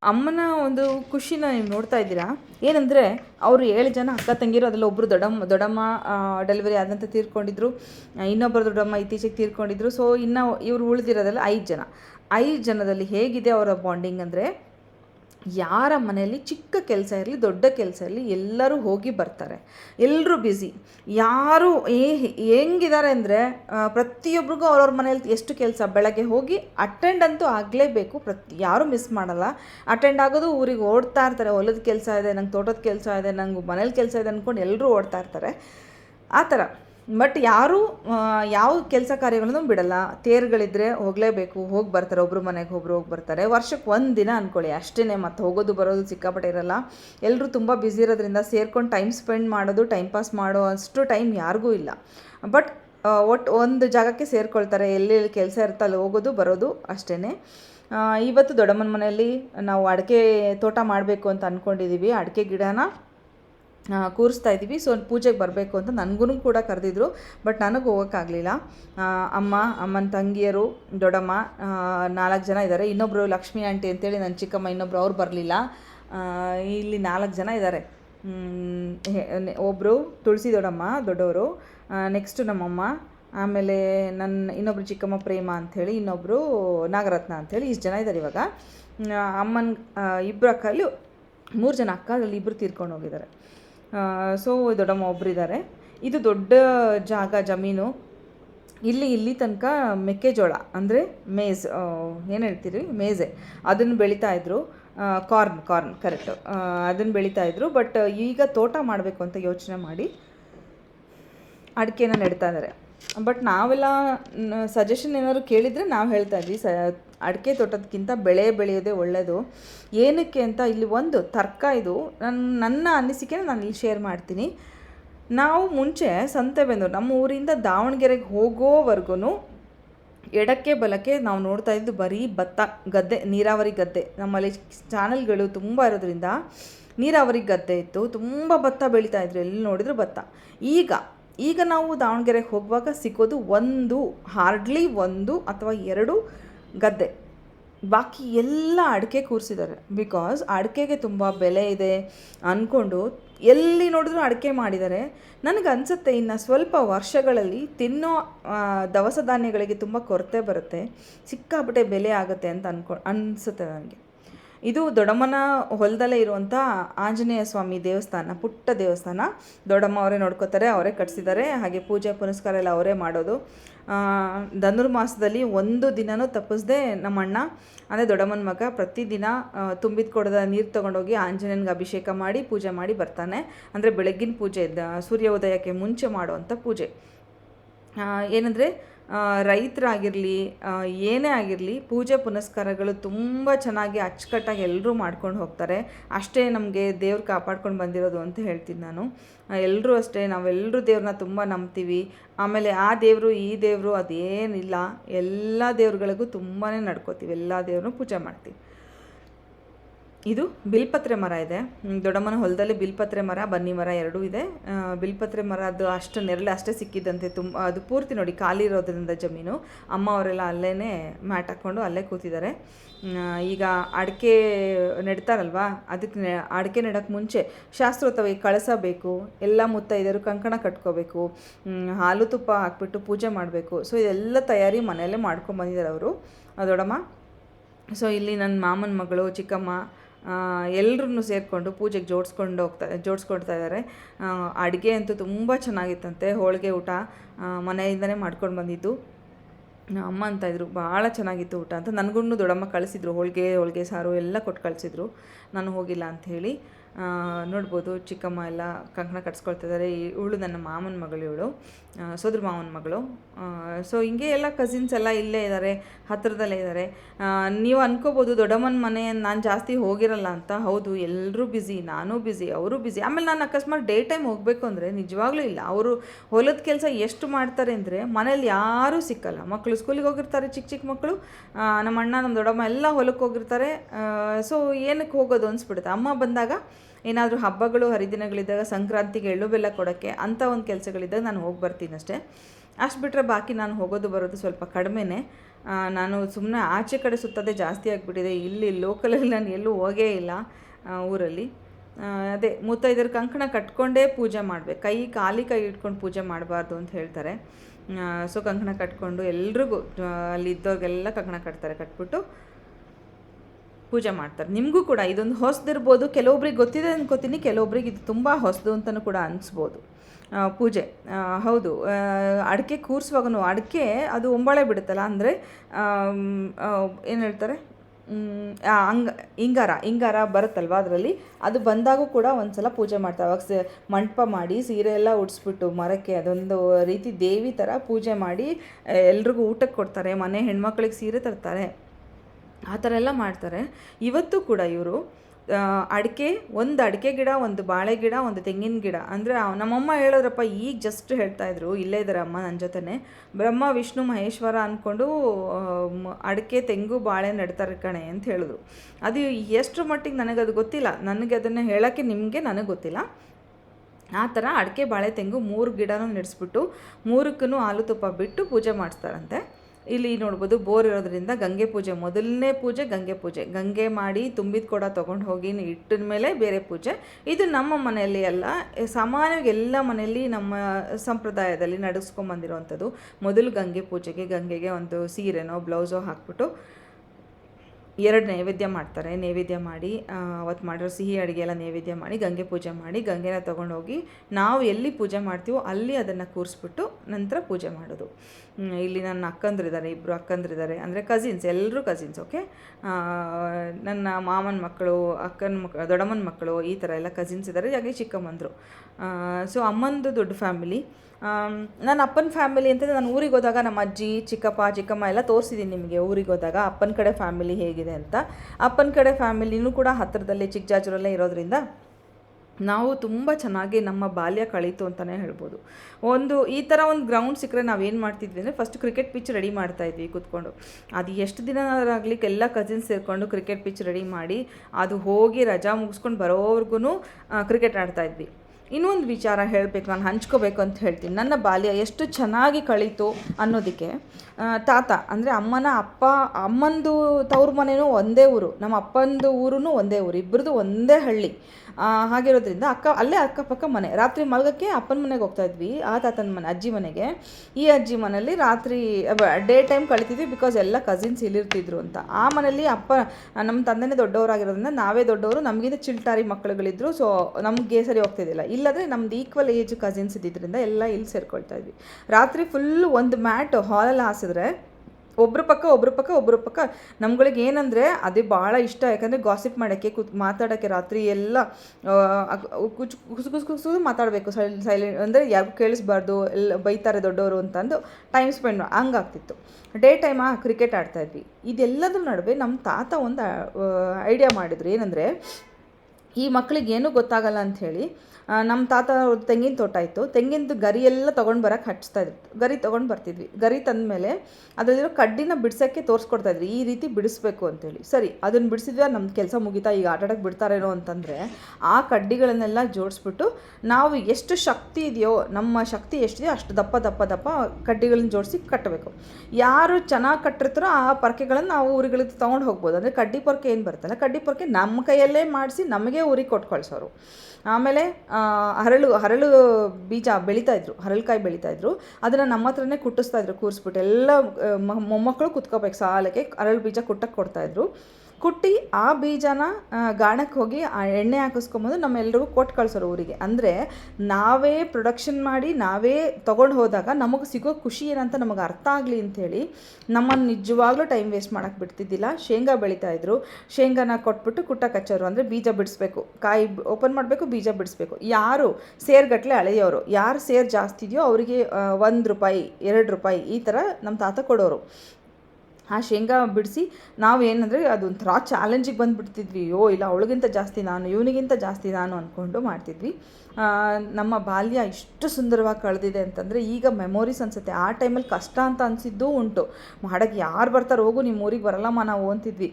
ಅಮ್ಮನ ಒಂದು ಖುಷಿನ ನೀವು ನೋಡ್ತಾ ಇದ್ದೀರಾ? ಏನಂದರೆ, ಅವರು ಏಳು ಜನ ಅಕ್ಕ ತಂಗಿರು, ಅದರಲ್ಲಿ ಒಬ್ಬರು ದೊಡ್ಡಮ್ಮ ದೊಡ್ಡಮ್ಮ ಡೆಲಿವರಿ ಆದಂತ ತೀರ್ಕೊಂಡಿದ್ರು. ಇನ್ನೊಬ್ಬರು ದೊಡ್ಡಮ್ಮ ಇತ್ತೀಚೆಗೆ ತೀರ್ಕೊಂಡಿದ್ರು. ಸೊ ಇನ್ನು ಇವರು ಉಳಿದಿರೋದಲ್ಲ ಐದು ಜನ. ಐದು ಜನದಲ್ಲಿ ಹೇಗಿದೆ ಅವರ ಬಾಂಡಿಂಗ್ ಅಂದರೆ ಯಾರ ಮನೆಯಲ್ಲಿ ಚಿಕ್ಕ ಕೆಲಸ ಇರಲಿ, ದೊಡ್ಡ ಕೆಲಸ ಇರಲಿ, ಎಲ್ಲರೂ ಹೋಗಿ ಬರ್ತಾರೆ. ಎಲ್ಲರೂ ಬ್ಯುಸಿ ಯಾರು ಏ ಹೆಂಗಿದ್ದಾರೆ ಅಂದರೆ ಪ್ರತಿಯೊಬ್ಬರಿಗೂ ಅವ್ರವ್ರ ಮನೇಲಿ ಎಷ್ಟು ಕೆಲಸ, ಬೆಳಗ್ಗೆ ಹೋಗಿ ಅಟೆಂಡ್ ಅಂತೂ ಆಗಲೇಬೇಕು. ಪ್ರತಿ, ಯಾರೂ ಮಿಸ್ ಮಾಡಲ್ಲ. ಅಟೆಂಡ್ ಆಗೋದು ಊರಿಗೆ ಓಡ್ತಾ ಇರ್ತಾರೆ. ಹೊಲದ ಕೆಲಸ ಇದೆ, ನಂಗೆ ತೋಟದ ಕೆಲಸ ಇದೆ, ನಂಗೆ ಮನೇಲಿ ಕೆಲಸ ಇದೆ ಅಂದ್ಕೊಂಡು ಎಲ್ಲರೂ ಓಡ್ತಾ ಇರ್ತಾರೆ. ಆ ಥರ. ಬಟ್ ಯಾರೂ ಯಾವ ಕೆಲಸ ಕಾರ್ಯಗಳನ್ನು ಬಿಡಲ್ಲ. ತೇರುಗಳಿದ್ರೆ ಹೋಗಲೇಬೇಕು. ಹೋಗಿ ಬರ್ತಾರೆ. ಒಬ್ಬರು ಮನೆಗೆ ಒಬ್ರು ಹೋಗಿ ಬರ್ತಾರೆ. ವರ್ಷಕ್ಕೆ ಒಂದು ದಿನ ಅಂದ್ಕೊಳ್ಳಿ ಅಷ್ಟೇ ಮತ್ತೆ ಹೋಗೋದು ಬರೋದು ಸಿಕ್ಕಾಪಟ್ಟೆ ಇರಲ್ಲ. ಎಲ್ಲರೂ ತುಂಬ ಬ್ಯುಸಿ ಇರೋದ್ರಿಂದ ಸೇರ್ಕೊಂಡು ಟೈಮ್ ಸ್ಪೆಂಡ್ ಮಾಡೋದು ಟೈಮ್ ಪಾಸ್ ಮಾಡೋ ಅಷ್ಟು ಟೈಮ್ ಯಾರಿಗೂ ಇಲ್ಲ. ಬಟ್ ಒಟ್ಟು ಒಂದು ಜಾಗಕ್ಕೆ ಸೇರ್ಕೊಳ್ತಾರೆ. ಎಲ್ಲೆಲ್ಲಿ ಕೆಲಸ ಇರುತ್ತೆ ಅಲ್ಲಿ ಹೋಗೋದು, ಬರೋದು ಅಷ್ಟೇ ಇವತ್ತು ದೊಡ್ಡಮ್ಮನ ಮನೆಯಲ್ಲಿ ನಾವು ಅಡಿಕೆ ತೋಟ ಮಾಡಬೇಕು ಅಂತ ಅಂದ್ಕೊಂಡಿದ್ದೀವಿ ಅಡಿಕೆ ಗಿಡನ ಕೂರಿಸ್ತಾ ಇದ್ದೀವಿ. ಸೊ ಪೂಜೆಗೆ ಬರಬೇಕು ಅಂತ ನನಗೂ ಕೂಡ ಕರೆದಿದ್ರು ಬಟ್ ನನಗೆ ಹೋಗೋಕ್ಕಾಗಲಿಲ್ಲ. ಅಮ್ಮ, ಅಮ್ಮನ ತಂಗಿಯರು, ದೊಡ್ಡಮ್ಮ ನಾಲ್ಕು ಜನ ಇದ್ದಾರೆ ಇನ್ನೊಬ್ಬರು ಲಕ್ಷ್ಮಿ ಆಂಟಿ ಅಂತೇಳಿ ನನ್ನ ಚಿಕ್ಕಮ್ಮ ಇನ್ನೊಬ್ರು ಅವ್ರು ಬರಲಿಲ್ಲ. ಇಲ್ಲಿ ನಾಲ್ಕು ಜನ ಇದ್ದಾರೆ ಒಬ್ಬರು ತುಳಸಿ ದೊಡ್ಡಮ್ಮ ದೊಡ್ಡವರು ನೆಕ್ಸ್ಟು ನಮ್ಮಮ್ಮ, ಆಮೇಲೆ ನನ್ನ ಇನ್ನೊಬ್ರು ಚಿಕ್ಕಮ್ಮ ಪ್ರೇಮ ಅಂಥೇಳಿ ಇನ್ನೊಬ್ಬರು ನಾಗರತ್ನ ಅಂಥೇಳಿ ಇಷ್ಟು ಜನ ಇದ್ದಾರೆ ಇವಾಗ. ಅಮ್ಮನ ಇಬ್ಬರು ಅಕ್ಕಲ್ಲಿ ಮೂರು ಜನ ಅಕ್ಕ ಅಲ್ಲಿ ಇಬ್ಬರು ತೀರ್ಕೊಂಡು ಹೋಗಿದ್ದಾರೆ. ಸೊ ದೊಡ್ಡಮ್ಮ ಒಬ್ಬರಿದ್ದಾರೆ ಇದು ದೊಡ್ಡ ಜಾಗ, ಜಮೀನು. ಇಲ್ಲಿ ಇಲ್ಲಿ ತನಕ ಮೆಕ್ಕೆಜೋಳ, ಅಂದರೆ ಮೇಜ್ ಏನು ಹೇಳ್ತೀರಿ? ಮೇಜೆ. ಅದನ್ನು ಬೆಳೀತಾ ಇದ್ರು. Corn corn, correct. ಅದನ್ನು ಬೆಳೀತಾ ಇದ್ರು. ಬಟ್ ಈಗ ತೋಟ ಮಾಡಬೇಕು ಅಂತ ಯೋಚನೆ ಮಾಡಿ ಅಡಿಕೆನ ನೆಡ್ತಾ ಇದ್ದಾರೆ ಬಟ್ ನಾವೆಲ್ಲ ಸಜೆಷನ್ ಏನಾದ್ರು ಕೇಳಿದರೆ ನಾವು ಹೇಳ್ತಾ ಇದ್ವಿ. ಸ ಅಡಿಕೆ ತೋಟದಕ್ಕಿಂತ ಬೆಳೆ ಬೆಳೆಯೋದೇ ಒಳ್ಳೆಯದು ಏನಕ್ಕೆ ಅಂತ ಇಲ್ಲಿ ಒಂದು ತರ್ಕ ಇದು. ನನ್ನ ನನ್ನ ಅನಿಸಿಕೆನ ನಾನು ಇಲ್ಲಿ ಶೇರ್ ಮಾಡ್ತೀನಿ. ನಾವು ಮುಂಚೆ ಸಂತೆಬೆನ್ನೂರು ನಮ್ಮ ಊರಿಂದ ದಾವಣಗೆರೆಗೆ ಹೋಗೋವರೆಗೂ ಎಡಕ್ಕೆ ಬಲಕ್ಕೆ ನಾವು ನೋಡ್ತಾ ಇದ್ದು ಬರೀ ಭತ್ತ, ಗದ್ದೆ, ನೀರಾವರಿ ಗದ್ದೆ. ನಮ್ಮಲ್ಲಿ ಚಾನಲ್ಗಳು ತುಂಬ ಇರೋದ್ರಿಂದ ನೀರಾವರಿ ಗದ್ದೆ ಇತ್ತು. ತುಂಬ ಭತ್ತ ಬೆಳೀತಾ ಇದ್ರು. ಎಲ್ಲಿ ನೋಡಿದ್ರು ಭತ್ತ. ಈಗ ಈಗ ನಾವು ದಾವಣಗೆರೆಗೆ ಹೋಗುವಾಗ ಸಿಕ್ಕೋದು ಒಂದು, ಹಾರ್ಡ್ಲಿ ಒಂದು ಅಥವಾ ಎರಡು ಗದ್ದೆ. ಬಾಕಿ ಎಲ್ಲ ಅಡಿಕೆ ಕೂರಿಸಿದ್ದಾರೆ. ಬಿಕಾಸ್ ಅಡಿಕೆಗೆ ತುಂಬ ಬೆಲೆ ಇದೆ ಅಂದ್ಕೊಂಡು ಎಲ್ಲಿ ನೋಡಿದ್ರು ಅಡಿಕೆ ಮಾಡಿದ್ದಾರೆ. ನನಗೆ ಅನಿಸುತ್ತೆ ಇನ್ನು ಸ್ವಲ್ಪ ವರ್ಷಗಳಲ್ಲಿ ತಿನ್ನೋ ದವಸ ಧಾನ್ಯಗಳಿಗೆ ತುಂಬ ಕೊರತೆ ಬರುತ್ತೆ. ಸಿಕ್ಕಾಪಟ್ಟೆ ಬೆಲೆ ಆಗುತ್ತೆ ಅಂತ ಅನ್ಕೊ, ಅನಿಸುತ್ತೆ ನನಗೆ. ಇದು ದೊಡಮ್ಮನ ಹೊಲದಲ್ಲೇ ಇರುವಂಥ ಆಂಜನೇಯ ಸ್ವಾಮಿ ದೇವಸ್ಥಾನ, ಪುಟ್ಟ ದೇವಸ್ಥಾನ. ದೊಡಮ್ಮ ಅವರೇ ನೋಡ್ಕೋತಾರೆ, ಅವರೇ ಕಟ್ಸಿದ್ದಾರೆ. ಹಾಗೆ ಪೂಜೆ, ಪುನಸ್ಕಾರ ಎಲ್ಲ ಅವರೇ ಮಾಡೋದು. ಧನುರ್ಮಾಸದಲ್ಲಿ ಒಂದು ದಿನನೂ ತಪ್ಪಿಸ್ದೆ ನಮ್ಮ ಅಣ್ಣ ಅಂದರೆ ದೊಡ್ಡಮ್ಮನ ಮಗ, ಪ್ರತಿದಿನ ತುಂಬಿದ ಕೊಡದ ನೀರು ತೊಗೊಂಡೋಗಿ ಆಂಜನೇಯನಿಗೆ ಅಭಿಷೇಕ ಮಾಡಿ ಪೂಜೆ ಮಾಡಿ ಬರ್ತಾನೆ. ಅಂದರೆ ಬೆಳಗ್ಗಿನ ಪೂಜೆ ಸೂರ್ಯೋದಯಕ್ಕೆ ಮುಂಚೆ ಮಾಡುವಂಥ ಪೂಜೆ. ಏನಂದರೆ ರೈತರಾಗಿರಲಿ ಏನೇ ಆಗಿರಲಿ ಪೂಜೆ ಪುನಸ್ಕಾರಗಳು ತುಂಬ ಚೆನ್ನಾಗಿ ಅಚ್ಚುಕಟ್ಟಾಗಿ ಎಲ್ಲರೂ ಮಾಡ್ಕೊಂಡು ಹೋಗ್ತಾರೆ. ಅಷ್ಟೇ ನಮಗೆ ದೇವ್ರು ಕಾಪಾಡ್ಕೊಂಡು ಬಂದಿರೋದು ಅಂತ ಹೇಳ್ತೀನಿ ನಾನು. ಎಲ್ಲರೂ ಅಷ್ಟೇ ನಾವೆಲ್ಲರೂ ದೇವ್ರನ್ನ ತುಂಬ ನಂಬ್ತೀವಿ. ಆಮೇಲೆ ಆ ದೇವರು, ಈ ದೇವರು ಅದೇನಿಲ್ಲ. ಎಲ್ಲ ದೇವ್ರುಗಳಿಗೂ ತುಂಬಾ ನಡ್ಕೋತೀವಿ. ಎಲ್ಲ ದೇವ್ರನ್ನೂ ಪೂಜೆ ಮಾಡ್ತೀವಿ. ಇದು ಬಿಲ್ಪತ್ರೆ ಮರ ಇದೆ. ದೊಡ್ಡಮ್ಮನ ಹೊಲದಲ್ಲಿ ಬಿಲ್ಪತ್ರೆ ಮರ, ಬನ್ನಿ ಮರ ಎರಡೂ ಇದೆ. ಬಿಲ್ಪತ್ರೆ ಮರ ಅದು ಅಷ್ಟು ನೆರಳು ಅಷ್ಟೇ ಸಿಕ್ಕಿದ್ದಂತೆ ತುಂಬ ಅದು ಪೂರ್ತಿ ನೋಡಿ ಖಾಲಿ ಇರೋದ್ರಿಂದ ಜಮೀನು. ಅಮ್ಮ ಅವರೆಲ್ಲ ಅಲ್ಲೇ ಮ್ಯಾಟ್ ಹಾಕ್ಕೊಂಡು ಅಲ್ಲೇ ಕೂತಿದ್ದಾರೆ. ಈಗ ಅಡಿಕೆ ನೆಡ್ತಾರಲ್ವಾ? ಅದಕ್ಕೆ ಅಡಿಕೆ ನೆಡೋಕ್ಕೆ ಮುಂಚೆ ಶಾಸ್ತ್ರೋತವಾಗಿ ಕಳಸಬೇಕು ಎಲ್ಲ ಮುತ್ತೈದರು ಕಂಕಣ ಕಟ್ಕೋಬೇಕು ಹಾಲು ತುಪ್ಪ ಹಾಕ್ಬಿಟ್ಟು ಪೂಜೆ ಮಾಡಬೇಕು. ಸೊ, ಇದೆಲ್ಲ ತಯಾರಿ ಮನೆಯಲ್ಲೇ ಮಾಡ್ಕೊಂಬಂದಿದ್ದಾರೆ ಅವರು. ದೊಡ್ಡಮ್ಮ? ಸೊ, ಇಲ್ಲಿ ನನ್ನ ಮಾಮನ ಮಗಳು, ಚಿಕ್ಕಮ್ಮ ಎಲ್ಲರೂ ಸೇರಿಕೊಂಡು ಪೂಜೆಗೆ ಜೋಡಿಸ್ಕೊಂಡು ಹೋಗ್ತಾ ಜೋಡಿಸ್ಕೊಡ್ತಾ ಇದ್ದಾರೆ. ಅಡುಗೆ ಅಂತೂ ತುಂಬ ಚೆನ್ನಾಗಿತ್ತಂತೆ. ಹೋಳಿಗೆ ಊಟ ಮನೆಯಿಂದನೇ ಮಾಡ್ಕೊಂಡು ಬಂದಿದ್ದು. ಅಮ್ಮ ಅಂತ ಇದ್ರು, ಭಾಳ ಚೆನ್ನಾಗಿತ್ತು ಊಟ ಅಂತ. ನನಗೂ ದೊಡ್ಡಮ್ಮ ಕಳಿಸಿದ್ರು, ಹೋಳಿಗೆ ಹೋಳಿಗೆ ಸಾರು ಎಲ್ಲ ಕೊಟ್ಟು ಕಳಿಸಿದ್ರು. ನಾನು ಹೋಗಿಲ್ಲ ಅಂಥೇಳಿ ನೋಡ್ಬೋದು, ಚಿಕ್ಕಮ್ಮ ಎಲ್ಲ ಕಂಕಣ ಕಟ್ಸ್ಕೊಳ್ತಾ ಇದ್ದಾರೆ ಇವಳು ನನ್ನ ಮಾಮನ ಮಗಳು ಇವಳು ಸೋದ್ರ ಮಾವನ ಮಗಳು. ಸೊ ಹಿಂಗೆ ಎಲ್ಲ ಕಸಿನ್ಸ್ ಎಲ್ಲ ಇಲ್ಲೇ ಇದ್ದಾರೆ ಹತ್ತಿರದಲ್ಲೇ ಇದ್ದಾರೆ ನೀವು ಅನ್ಕೋಬೋದು, ದೊಡ್ಡಮ್ಮನ ಮನೆ ನಾನು ಜಾಸ್ತಿ ಹೋಗಿರಲ್ಲ ಅಂತ. ಹೌದು ಎಲ್ಲರೂ ಬ್ಯುಸಿ ನಾನು ಬ್ಯುಸಿ ಅವರು ಬ್ಯುಸಿ ಆಮೇಲೆ ನಾನು ಅಕಸ್ಮಾತ್ ಡೇ ಟೈಮ್ ಹೋಗಬೇಕು ಅಂದರೆ ನಿಜವಾಗ್ಲೂ ಇಲ್ಲ. ಅವರು ಹೊಲದ ಕೆಲಸ ಎಷ್ಟು ಮಾಡ್ತಾರೆ ಅಂದರೆ ಮನೇಲಿ ಯಾರೂ ಸಿಕ್ಕಲ್ಲ. ಮಕ್ಕಳು ಸ್ಕೂಲಿಗೆ ಹೋಗಿರ್ತಾರೆ ಚಿಕ್ಕ ಚಿಕ್ಕ ಮಕ್ಕಳು ನಮ್ಮ ಅಣ್ಣ ನಮ್ಮ ದೊಡ್ಡಮ್ಮ ಎಲ್ಲ ಹೊಲಕ್ಕೆ ಹೋಗಿರ್ತಾರೆ. ಸೊ ಏನಕ್ಕೆ ಹೋಗೋದು ಅನಿಸ್ಬಿಡುತ್ತೆ. ಅಮ್ಮ ಬಂದಾಗ ಏನಾದರೂ ಹಬ್ಬಗಳು ಹರಿದಿನಗಳಿದ್ದಾಗ ಸಂಕ್ರಾಂತಿಗೆ ಎಳ್ಳು ಬೆಲ್ಲ ಕೊಡೋಕ್ಕೆ ಅಂಥ ಒಂದು ಕೆಲಸಗಳಿದ್ದಾಗ ನಾನು ಹೋಗಿ ಬರ್ತೀನಿ ಅಷ್ಟೇ. ಅಷ್ಟು ಬಿಟ್ಟರೆ ಬಾಕಿ ನಾನು ಹೋಗೋದು ಬರೋದು ಸ್ವಲ್ಪ ಕಡಿಮೆನೇ. ನಾನು ಸುಮ್ಮನೆ ಆಚೆ ಕಡೆ ಸುತ್ತೋದೇ ಜಾಸ್ತಿ ಆಗಿಬಿಟ್ಟಿದೆ. ಇಲ್ಲಿ ಲೋಕಲಲ್ಲಿ ನಾನು ಎಲ್ಲೂ ಹೋಗೇ ಇಲ್ಲ ಊರಲ್ಲಿ. ಅದೇ ಮುತ್ತೈದರ ಕಂಕಣ ಕಟ್ಕೊಂಡೇ ಪೂಜೆ ಮಾಡಬೇಕು. ಕೈ ಖಾಲಿ ಕೈ ಇಟ್ಕೊಂಡು ಪೂಜೆ ಮಾಡಬಾರ್ದು ಅಂತ ಹೇಳ್ತಾರೆ. ಸೊ ಕಂಕಣ ಕಟ್ಕೊಂಡು ಎಲ್ರಿಗೂ ಆ, ಅಲ್ಲಿ ಇದ್ದವ್ರಿಗೆಲ್ಲ ಕಂಕಣ ಕಟ್ತಾರೆ ಕಟ್ಬಿಟ್ಟು ಪೂಜೆ ಮಾಡ್ತಾರೆ. ನಿಮಗೂ ಕೂಡ ಇದೊಂದು ಹೊಸದಿರ್ಬೋದು. ಕೆಲವೊಬ್ರಿಗೆ ಗೊತ್ತಿದೆ ಅನ್ಕೋತೀನಿ. ಕೆಲವೊಬ್ರಿಗೆ ಇದು ತುಂಬ ಹೊಸದು ಅಂತಲೂ ಕೂಡ ಅನಿಸ್ಬೋದು. ಪೂಜೆ. ಹೌದು. ಅಡಿಕೆ ಕೂರಿಸುವಾಗನು ಅಡಿಕೆ ಅದು ಒಂಬಳೆ ಬಿಡುತ್ತಲ್ಲ, ಅಂದರೆ ಏನು ಹೇಳ್ತಾರೆ? ಅಂಗ, ಇಂಗಾರ ಇಂಗಾರ ಬರುತ್ತಲ್ವ ಅದರಲ್ಲಿ? ಅದು ಬಂದಾಗೂ ಕೂಡ ಒಂದ್ಸಲ ಪೂಜೆ ಮಾಡ್ತಾರೆ. ಅವಾಗ ಮಂಟಪ ಮಾಡಿ, ಸೀರೆ ಎಲ್ಲ ಉಡಿಸ್ಬಿಟ್ಟು ಮರಕ್ಕೆ ಅದೊಂದು ರೀತಿ ದೇವಿ ಥರ ಪೂಜೆ ಮಾಡಿ, ಎಲ್ರಿಗೂ ಊಟಕ್ಕೆ ಕೊಡ್ತಾರೆ. ಮನೆ ಹೆಣ್ಮಕ್ಳಿಗೆ ಸೀರೆ ತರ್ತಾರೆ. ಆ ಥರ ಎಲ್ಲ ಮಾಡ್ತಾರೆ. ಇವತ್ತು ಕೂಡ ಇವರು ಅಡಿಕೆ, ಒಂದು ಅಡಿಕೆ ಗಿಡ, ಒಂದು ಬಾಳೆ ಗಿಡ, ಒಂದು ತೆಂಗಿನ ಗಿಡ. ಅಂದರೆ ನಮ್ಮಮ್ಮ ಹೇಳೋದ್ರಪ್ಪ, ಈಗ ಜಸ್ಟ್ ಹೇಳ್ತಾ ಇದ್ರು, ಇಲ್ಲೇ ಇದ್ದಾರೆ ಅಮ್ಮ ನನ್ನ ಜೊತೆನೆ. ಬ್ರಹ್ಮ, ವಿಷ್ಣು, ಮಹೇಶ್ವರ ಅಂದ್ಕೊಂಡು ಅಡಿಕೆ, ತೆಂಗು, ಬಾಳೆ ನೆಡ್ತಾರೆ ಕಣೆ ಅಂತ ಹೇಳಿದ್ರು. ಅದು ಎಷ್ಟರ ಮಟ್ಟಿಗೆ ನನಗದು ಗೊತ್ತಿಲ್ಲ. ನನಗೆ ಅದನ್ನು ಹೇಳೋಕ್ಕೆ ನಿಮಗೆ ನನಗೆ ಗೊತ್ತಿಲ್ಲ. ಆ ಥರ ಅಡಿಕೆ, ಬಾಳೆ, ತೆಂಗು ಮೂರು ಗಿಡನೂ ನೆಡೆಸ್ಬಿಟ್ಟು ಮೂರಕ್ಕೂ ಹಾಲು ತುಪ್ಪ ಬಿಟ್ಟು ಪೂಜೆ ಮಾಡಿಸ್ತಾರಂತೆ. ಇಲ್ಲಿ ನೋಡ್ಬೋದು, ಬೋರ್ ಇರೋದ್ರಿಂದ ಗಂಗೆ ಪೂಜೆ, ಮೊದಲನೇ ಪೂಜೆ ಗಂಗೆ ಪೂಜೆ. ಗಂಗೆ ಮಾಡಿ ತುಂಬಿದ ಕೊಡ ತೊಗೊಂಡು ಹೋಗಿ ಇಟ್ಟಿದ ಮೇಲೆ ಬೇರೆ ಪೂಜೆ. ಇದು ನಮ್ಮ ಮನೆಯಲ್ಲಿ ಅಲ್ಲ ಸಾಮಾನ್ಯವಾಗಿ ಎಲ್ಲ ಮನೆಯಲ್ಲಿ ನಮ್ಮ ಸಂಪ್ರದಾಯದಲ್ಲಿ ನಡೆಸ್ಕೊಂಬಂದಿರೋವಂಥದ್ದು. ಮೊದಲು ಗಂಗೆ ಪೂಜೆಗೆ ಗಂಗೆಗೆ ಒಂದು ಸೀರೆನೋ, ಬ್ಲೌಸೋ ಹಾಕ್ಬಿಟ್ಟು ಎರಡು ನೈವೇದ್ಯ ಮಾಡ್ತಾರೆ. ನೈವೇದ್ಯ ಮಾಡಿ ಅವತ್ತು ಮಾಡಿರೋ ಸಿಹಿ ಅಡುಗೆ ಎಲ್ಲ ನೈವೇದ್ಯ ಮಾಡಿ, ಗಂಗೆ ಪೂಜೆ ಮಾಡಿ, ಗಂಗೆನ ತೊಗೊಂಡೋಗಿ ನಾವು ಎಲ್ಲಿ ಪೂಜೆ ಮಾಡ್ತೀವೋ ಅಲ್ಲಿ ಅದನ್ನು ಕೂರಿಸ್ಬಿಟ್ಟು ನಂತರ ಪೂಜೆ ಮಾಡೋದು. ಇಲ್ಲಿ ನನ್ನ ಅಕ್ಕಂದ್ರಿದ್ದಾರೆ ಇಬ್ಬರು ಅಕ್ಕಂದ್ರಿದ್ದಾರೆ ಅಂದರೆ ಕಸಿನ್ಸ್ ಎಲ್ಲರೂ ಕಸಿನ್ಸ್ ಓಕೆ ನನ್ನ ಮಾಮನ ಮಕ್ಕಳು, ಅಕ್ಕನ ಮಕ್, ದೊಡ್ಡಮ್ಮನ ಮಕ್ಕಳು ಈ ಥರ ಎಲ್ಲ ಕಸಿನ್ಸ್ ಇದ್ದಾರೆ ಹಾಗೆ ಚಿಕ್ಕಮ್ಮಂದರು. ಸೊ ಅಮ್ಮಂದು ದೊಡ್ಡ ಫ್ಯಾಮಿಲಿ ನನ್ನ ಅಪ್ಪನ ಫ್ಯಾಮಿಲಿ ಅಂತಂದರೆ ನಾನು ಊರಿಗೆ ಹೋದಾಗ ನಮ್ಮ ಅಜ್ಜಿ, ಚಿಕ್ಕಪ್ಪ, ಚಿಕ್ಕಮ್ಮ ಎಲ್ಲ ತೋರಿಸಿದ್ದೀನಿ ನಿಮಗೆ ಊರಿಗೆ ಹೋದಾಗ. ಅಪ್ಪನ ಕಡೆ ಫ್ಯಾಮಿಲಿ ಹೇಗಿದೆ ಅಂತ. ಅಪ್ಪನ ಕಡೆ ಫ್ಯಾಮಿಲಿನೂ ಕೂಡ ಹತ್ತಿರದಲ್ಲಿ ಚಿಕ್ಕಜಾಜರಲ್ಲೇ ಇರೋದ್ರಿಂದ ನಾವು ತುಂಬ ಚೆನ್ನಾಗಿ ನಮ್ಮ ಬಾಲ್ಯ ಕಳೀತು ಅಂತಲೇ ಹೇಳ್ಬೋದು. ಒಂದು, ಈ ಥರ ಒಂದು ಗ್ರೌಂಡ್ ಸಿಕ್ಕರೆ ನಾವೇನು ಮಾಡ್ತಿದ್ವಿ ಅಂದರೆ ಫಸ್ಟ್ ಕ್ರಿಕೆಟ್ ಪಿಚ್ ರೆಡಿ ಮಾಡ್ತಾ ಇದ್ವಿ ಕೂತ್ಕೊಂಡು. ಅದು ಎಷ್ಟು ದಿನ ಆಗಲಿ ಎಲ್ಲ ಕಸಿನ್ಸ್ ಸೇರಿಕೊಂಡು ಕ್ರಿಕೆಟ್ ಪಿಚ್ ರೆಡಿ ಮಾಡಿ, ಅದು ಹೋಗಿ ರಜಾ ಮುಗಿಸ್ಕೊಂಡು ಬರೋವರೆಗೂ ಕ್ರಿಕೆಟ್ ಆಡ್ತಾ ಇದ್ವಿ. ಇನ್ನೊಂದು ವಿಚಾರ ಹೇಳಬೇಕು, ನಾನು ಹಂಚ್ಕೋಬೇಕು ಅಂತ ಹೇಳ್ತೀನಿ. ನನ್ನ ಬಾಲ್ಯ ಎಷ್ಟು ಚೆನ್ನಾಗಿ ಕಳೀತು ಅನ್ನೋದಕ್ಕೆ ತಾತ, ಅಂದರೆ ಅಮ್ಮನ ಅಪ್ಪ, ಅಮ್ಮಂದು ತವ್ರ ಮನೆಯೂ ಒಂದೇ ಊರು, ನಮ್ಮ ಅಪ್ಪಂದು ಊರೂ ಒಂದೇ ಊರು ಇಬ್ಬರದು ಒಂದೇ ಹಳ್ಳಿ. ಹಾಗಿರೋದ್ರಿಂದ ಅಕ್ಕ, ಅಲ್ಲೇ ಅಕ್ಕಪಕ್ಕ ಮನೆ. ರಾತ್ರಿ ಮಲಗಕ್ಕೆ ಅಪ್ಪನ ಮನೆಗೆ ಹೋಗ್ತಾ ಇದ್ವಿ, ಆ ತಾತನ ಮನೆ, ಅಜ್ಜಿ ಮನೆಗೆ. ಈ ಅಜ್ಜಿ ಮನೇಲಿ ರಾತ್ರಿ ಡೇ ಟೈಮ್ ಕಳಿತಿದ್ವಿ ಬಿಕಾಸ್ ಎಲ್ಲ ಕಸಿನ್ಸ್ ಇಲ್ಲಿರ್ತಿದ್ರು ಅಂತ. ಆ ಮನೇಲಿ ಅಪ್ಪ, ನಮ್ಮ ತಂದೆನೇ ದೊಡ್ಡವರಾಗಿರೋದ್ರಿಂದ ನಾವೇ ದೊಡ್ಡವರು, ನಮಗಿಂತ ಚಿಲ್ಟಾರಿ ಮಕ್ಕಳುಗಳಿದ್ರು ಸೊ ನಮಗೆ ಸರಿ ಹೋಗ್ತಿದ್ದಿಲ್ಲ. ಇಲ್ಲದ್ರೆ ನಮ್ದು ಈಕ್ವಲ್ ಏಜ್ ಕಸಿನ್ಸ್ ಇದ್ದಿದ್ದರಿಂದ ಎಲ್ಲ ಇಲ್ಲಿ ಸೇರ್ಕೊಳ್ತಾ ಇದ್ವಿ. ರಾತ್ರಿ ಫುಲ್ ಒಂದು ಮ್ಯಾಟ್ ಹಾಲಲ್ಲಿ ಹಾಸಿದ್ರೆ ಒಬ್ರ ಪಕ್ಕ ಒಬ್ರ ಪಕ್ಕ ಒಬ್ರ ಪಕ್ಕ. ನಮ್ಗಳಿಗೆ ಏನಂದರೆ, ಅದೇ ಭಾಳ ಇಷ್ಟ. ಯಾಕಂದರೆ ಗಾಸಿಪ್ ಮಾಡೋಕ್ಕೆ, ಕೂತ್, ಮಾತಾಡೋಕ್ಕೆ ರಾತ್ರಿ ಎಲ್ಲ ಕುಚ್, ಕುಸು ಕುಸು ಕುಸು ಮಾತಾಡಬೇಕು. ಸೈಲೆಂಟ್ ಅಂದರೆ ಯಾರಿಗೂ ಕೇಳಿಸ್ಬಾರ್ದು, ಎಲ್ಲ ಬೈತಾರೆ ದೊಡ್ಡವರು ಅಂತಂದು ಟೈಮ್ ಸ್ಪೆಂಡ್ ಹಂಗಾಗ್ತಿತ್ತು. ಡೇ ಟೈಮಾ ಕ್ರಿಕೆಟ್ ಆಡ್ತಾಯಿದ್ವಿ ಇದೆಲ್ಲದ್ರ ನಡುವೆ ನಮ್ಮ ತಾತ ಒಂದು ಐಡಿಯಾ ಮಾಡಿದ್ರು. ಏನಂದರೆ, ಈ ಮಕ್ಕಳಿಗೆ ಏನೂ ಗೊತ್ತಾಗಲ್ಲ ಅಂಥೇಳಿ ನಮ್ಮ ತಾತ ತೆಂಗಿನ ತೋಟ ಇತ್ತು. ತೆಂಗಿನದು ಗರಿ ಎಲ್ಲ ತೊಗೊಂಡು ಬರೋಕ್ಕೆ ಹಚ್ತಾ ಇದ್ರು ಗರಿ ತೊಗೊಂಡು ಬರ್ತಿದ್ವಿ. ಗರಿ ತಂದಮೇಲೆ ಅದರಲ್ಲಿರೋ ಕಡ್ಡಿನ ಬಿಡ್ಸೋಕ್ಕೆ ಇದ್ವಿ. ಈ ರೀತಿ ಬಿಡಿಸ್ಬೇಕು ಅಂತೇಳಿ. ಸರಿ ಅದನ್ನು ಬಿಡಿಸಿದ್ವಿ ನಮ್ಮ ಕೆಲಸ ಮುಗಿತಾ, ಈಗ ಆಟಾಡೋಕ್ಕೆ ಬಿಡ್ತಾರೇನೋ ಅಂತಂದರೆ ಆ ಕಡ್ಡಿಗಳನ್ನೆಲ್ಲ ಜೋಡಿಸ್ಬಿಟ್ಟು ನಾವು ಎಷ್ಟು ಶಕ್ತಿ ಇದೆಯೋ, ನಮ್ಮ ಶಕ್ತಿ ಎಷ್ಟಿದೆಯೋ ಅಷ್ಟು ದಪ್ಪ ದಪ್ಪ ದಪ್ಪ ಕಡ್ಡಿಗಳನ್ನ ಜೋಡಿಸಿ ಕಟ್ಟಬೇಕು ಯಾರು ಚೆನ್ನಾಗಿ ಕಟ್ಟಿರ್ತಾರೋ ಆ ಪೊರ್ಕೆಗಳನ್ನು ನಾವು ಊರುಗಳಿಗೆ ತೊಗೊಂಡು ಹೋಗ್ಬೋದು. ಅಂದರೆ ಕಡ್ಡಿ ಪೊರ್ಕೆ ಏನು ಬರುತ್ತಲ್ಲ, ಕಡ್ಡಿ ಪೊರ್ಕೆ ನಮ್ಮ ಕೈಯಲ್ಲೇ ಮಾಡಿಸಿ ನಮಗೆ ಊರಿಗೆ ಕೊಟ್ಟು ಆಮೇಲೆ ಹರಳು ಹರಳು ಬೀಜ ಬೆಳೀತಾ ಇದ್ರು, ಹರಳುಕಾಯಿ ಬೆಳೀತಾ ಇದ್ರು. ಅದನ್ನು ನಮ್ಮ ಹತ್ರನೇ ಕುಟ್ಟಿಸ್ತಾ ಇದ್ರು, ಕೂರಿಸ್ಬಿಟ್ಟು. ಎಲ್ಲ ಮೊಮ್ಮಕ್ಕಳು ಕುತ್ಕೋಬೇಕು ಸಾಲಕ್ಕೆ, ಹರಳು ಬೀಜ ಕುಟ್ಟಕ್ಕೆ ಕೊಡ್ತಾಯಿದ್ರು ಕುಟ್ಟಿ ಆ ಬೀಜನ ಗಾಣಕ್ಕೆ ಹೋಗಿ ಆ ಎಣ್ಣೆ ಹಾಕಿಸ್ಕೊಂಬಂದು ನಮ್ಮೆಲ್ರಿಗೂ ಕೊಟ್ಟು ಕಳಿಸೋರು ಊರಿಗೆ. ಅಂದರೆ ನಾವೇ ಪ್ರೊಡಕ್ಷನ್ ಮಾಡಿ, ನಾವೇ ತೊಗೊಂಡು ಹೋದಾಗ ನಮಗೆ ಸಿಗೋ ಖುಷಿ ಏನಂತ ನಮಗೆ ಅರ್ಥ ಆಗಲಿ ಅಂಥೇಳಿ ನಮ್ಮನ್ನು ನಿಜವಾಗ್ಲೂ ಟೈಮ್ ವೇಸ್ಟ್ ಮಾಡೋಕ್ಕೆ ಬಿಡ್ತಿದ್ದಿಲ್ಲ. ಶೇಂಗಾ ಬೆಳೀತಾ ಇದ್ರು. ಶೇಂಗಾನ ಕೊಟ್ಬಿಟ್ಟು ಕುಟ್ಟಕ್ಕೆ ಕಚ್ಚೋರು. ಅಂದರೆ ಬೀಜ ಬಿಡಿಸ್ಬೇಕು. ಕಾಯಿ ಓಪನ್ ಮಾಡಬೇಕು, ಬೀಜ ಬಿಡಿಸ್ಬೇಕು. ಯಾರು ಸೇರ್ಗಟ್ಲೆ ಅಳೆಯೋರು. ಯಾರು ಸೇರ್ ಜಾಸ್ತಿ ಇದೆಯೋ ಅವರಿಗೆ ಒಂದು ರೂಪಾಯಿ, ಎರಡು ರೂಪಾಯಿ ಈ ಥರ ನಮ್ಮ ತಾತ ಕೊಡೋರು. ಆ ಶೇಂಗಾ ಬಿಡಿಸಿ ನಾವು ಏನಂದರೆ ಅದೊಂಥರ ಚಾಲೆಂಜಿಗೆ ಬಂದುಬಿಡ್ತಿದ್ವಿ. ಯೋ ಇಲ್ಲ ಅವಳಿಗಿಂತ ಜಾಸ್ತಿ ನಾನು, ಇವನಿಗಿಂತ ಜಾಸ್ತಿ ನಾನು ಅಂದ್ಕೊಂಡು ಮಾಡ್ತಿದ್ವಿ. ನಮ್ಮ ಬಾಲ್ಯ ಇಷ್ಟು ಸುಂದರವಾಗಿ ಕಳೆದಿದೆ ಅಂತಂದರೆ ಈಗ ಮೆಮೊರೀಸ್ ಅನಿಸುತ್ತೆ. ಆ ಟೈಮಲ್ಲಿ ಕಷ್ಟ ಅಂತ ಅನಿಸಿದ್ದೂ ಉಂಟು. ಮಾಡೋಕ್ಕೆ ಯಾರು ಬರ್ತಾರೆ ಹೋಗು ನಿಮ್ಮ ಊರಿಗೆ ಬರಲ್ಲಮ್ಮ ನಾವು ಅಂತಿದ್ವಿ.